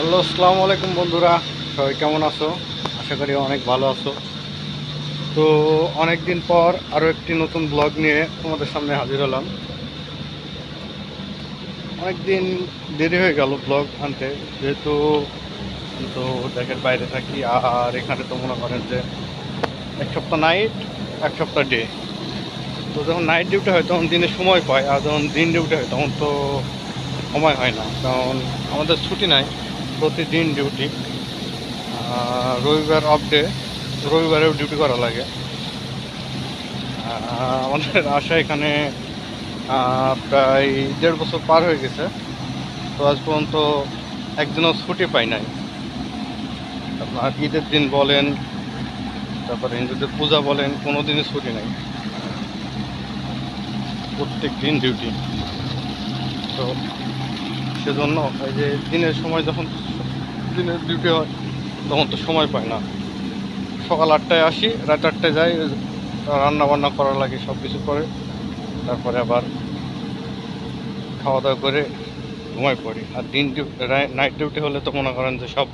Hello, আসসালামু আলাইকুম বন্ধুরা। সবাই কেমন আছো? আশা করি অনেক ভালো আছো। তো অনেক দিন পর আরও একটি নতুন ব্লগ নিয়ে তোমাদের সামনে হাজির হলাম। অনেক দিন দেরি হয়ে গেল ব্লগ আনতে। যেহেতু তো দেশের বাইরে থাকি, আর এখানে তো মনে করেন যে এক সপ্তাহ নাইট এক সপ্তাহ ডে তো যখন নাইট ডিউটি হয়, তখন দিনে সময় পায় আর যখন দিন ডিউটি হয়, তখন তো সময় হয় না। কারণ আমাদের ছুটি নাই। প্রতিদিন ডিউটি রবিবার অফ ডে রবিবারেও ডিউটি করা লাগে। আমাদের আশা এখানে প্রায় দেড় বছর পার হয়ে গেছে। তো আজ পর্যন্ত একদিনও ছুটি পাই নাই। আপনার ঈদের দিন বলেন, তারপরে হিন্দুদের পূজা বলেন কোনো দিনই ছুটি নাই। প্রত্যেক দিন ডিউটি তো সেজন্য এই যে দিনের সময় যখন দিনের ডিউটি হয়, তখন তো সময় পায় না। সকাল আটটায় আসি, রাত আটটায় যাই রান্না বান্না করা লাগে সব কিছু করে। তারপরে আবার খাওয়া দাওয়া করে ঘুমাই পড়ি। আর দিন ডিউটি নাইট ডিউটি হলে তো মনে করেন যে সব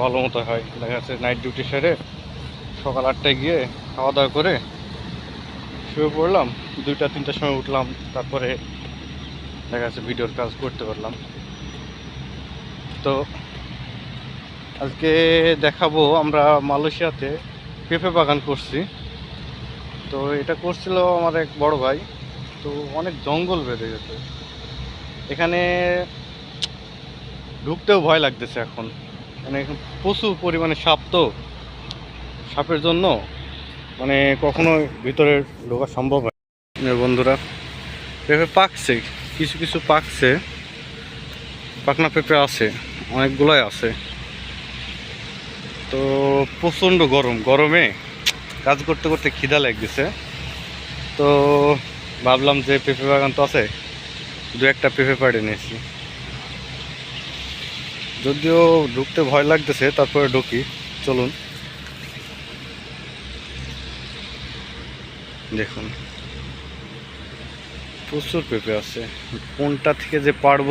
ভালো মতো হয়। দেখা যাচ্ছে নাইট ডিউটি সেরে সকাল আটটায় গিয়ে খাওয়া দাওয়া করে শুয়ে পড়লাম। দুইটা, তিনটার সময় উঠলাম, তারপরে দেখা যাচ্ছে ভিডিওর কাজ করতে পারলাম। তো আজকে দেখাবো আমরা মালয়েশিয়াতে পেঁপে বাগান করছি। তো এটা করছিল আমার এক বড় ভাই। তো অনেক জঙ্গল বেঁধে গেছে। এখানে ঢুকতেও ভয় লাগতেছে এখন। মানে প্রচুর পরিমাণে সাপ তো। সাপের জন্য মানে কখনো ভিতরে ঢোকা সম্ভব হয়। বন্ধুরা, পেঁপে পাকছে, কিছু কিছু পাকছে। পাকনা পেঁপে আছে, অনেকগুলোই আছে। তো প্রচণ্ড গরম, গরমে কাজ করতে করতে খিদা লাগতেছে। তো ভাবলাম যে পেঁপে বাগান তো আছে, দু একটা পেঁপে পাড়ে নিয়েছি। যদিও ঢুকতে ভয় লাগতেছে, তারপরে ঢুকি, চলুন। দেখুন, প্রচুর পেঁপে আছে। কোনটা থেকে যে পারব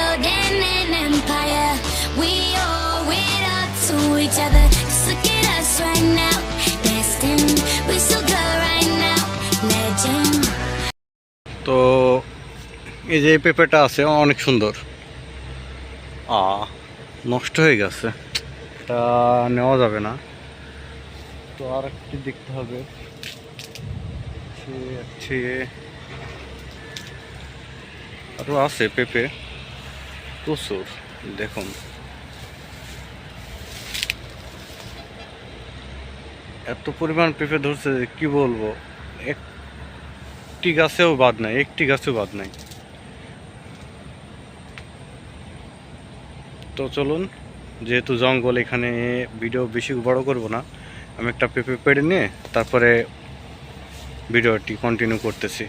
তো এই যে পেঁপেটা আছে, অনেক সুন্দর। আ, নষ্ট হয়ে গেছে। এটা নেওয়া যাবে না। তো আর একটি দেখতে হবে। আরও আছে পেঁপে। প্রচুর, দেখুন। এত পরিমাণ পেঁপে ধরছে কি বলব? একটি গাছেও বাদ নাই, একটি গাছেও বাদ নাই। তো চলুন, যেহেতু জঙ্গল এখানে, ভিডিও বেশি বড় করব না, আমি একটা পেঁপে পেড়ে নিয়ে তারপরে ভিডিওটি কন্টিনিউ করতেছি।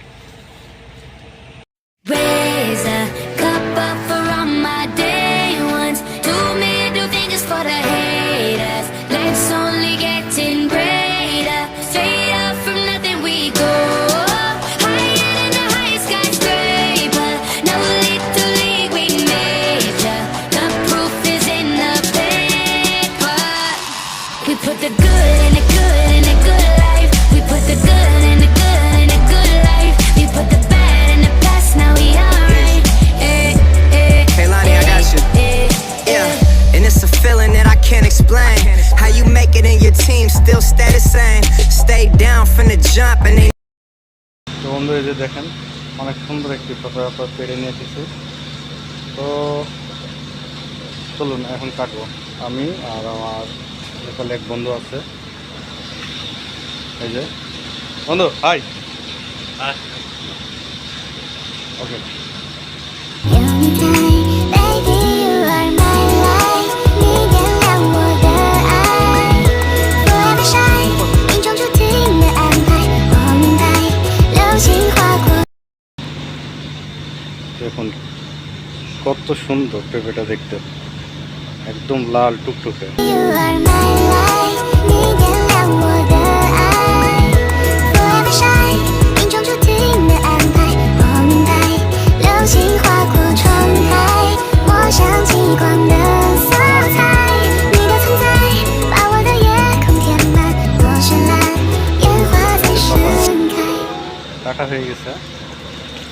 Explain. How you make it in your team still stay the same. Stay down from the jump and they তো বন্ধু এই যে দেখেন অনেক সুন্দর একটি আপনার পেড়ে নিয়ে এসেছি তো চলুন এখন কাটবো আমি আর আমার এখানে এক বন্ধু আছে এই যে বন্ধু হাই ওকে এত সুন্দর পেঁপেটা দেখতে। একদম লাল টুকটুকে। কাটা হয়ে গেছে।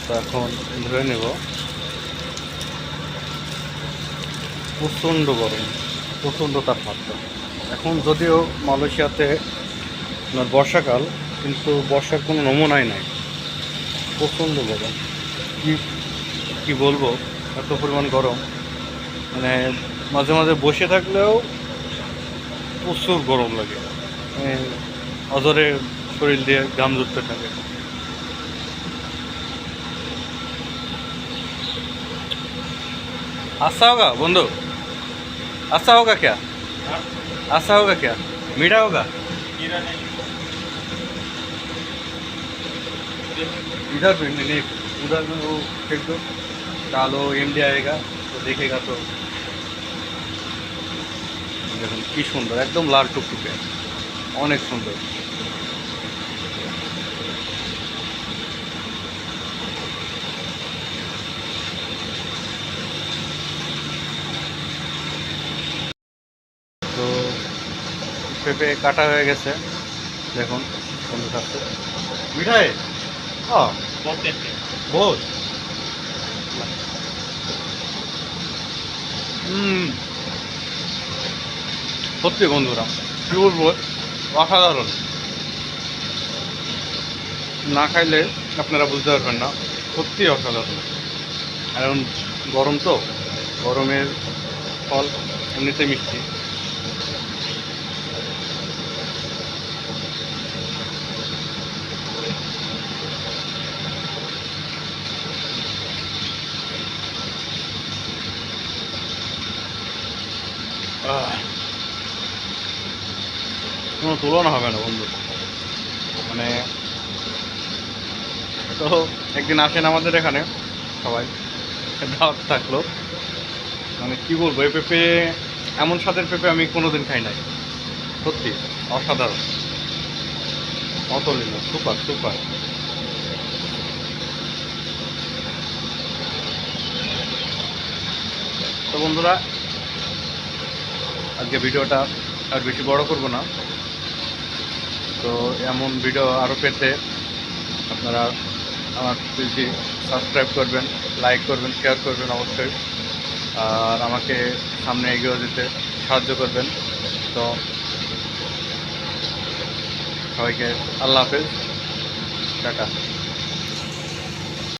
তো এখন ধরে নেব। প্রচণ্ড গরম, প্রচণ্ড তাপমাত্রা। এখন যদিও মালয়েশিয়াতে আপনার বর্ষাকাল, কিন্তু বর্ষার কোনো নমুনাই নাই। প্রচণ্ড গরম। কী কী বলব? এত পরিমাণ গরম। মানে মাঝে মাঝে বসে থাকলেও প্রচুর গরম লাগে। মানে অজরে শরীর দিয়ে ঘাম ধরতে থাকে। আসা বন্ধু। अच्छा होगा क्या अच्छा होगा क्या मीठा होगा इधर भी नहीं नहीं, उधर में वो फेंक दो डालो इंडिया आएगा तो देखेगा तो দেখুন কি সুন্দর একদম লাল টুকটুকে অনেক সুন্দর পেঁপে কাটা হয়ে গেছে। দেখুন বন্ধু থাকছে মিঠাই? হুম সত্যি বন্ধুরা কি বলব অসাধারণ। না খাইলে আপনারা বুঝতে পারবেন না, সত্যি অসাধারণ। এখন গরম তো, গরমের ফল এমনিতে মিষ্টি। কোনো তুলনা হবে না, বন্ধু। মানে তো একদিন আসেন আমাদের এখানে, সবাই। দাওয়াত থাকল। মানে কি বলব, এই পেঁপে, এমন স্বাদের পেঁপে আমি কোনোদিন খাই নাই। সত্যি, অসাধারণ। অতুলনীয়, সুপার সুপার। তো বন্ধুরা আজকে ভিডিওটা আর বেশি বড় করব না। তো এমন ভিডিও আরও পেতে আপনারা আমার পেজটি সাবস্ক্রাইব করবেন, লাইক করবেন, শেয়ার করবেন অবশ্যই। আর আমাকে সামনে এগিয়ে যেতে সাহায্য করবেন। তো সবাইকে আল্লাহ হাফেজ। টাটা।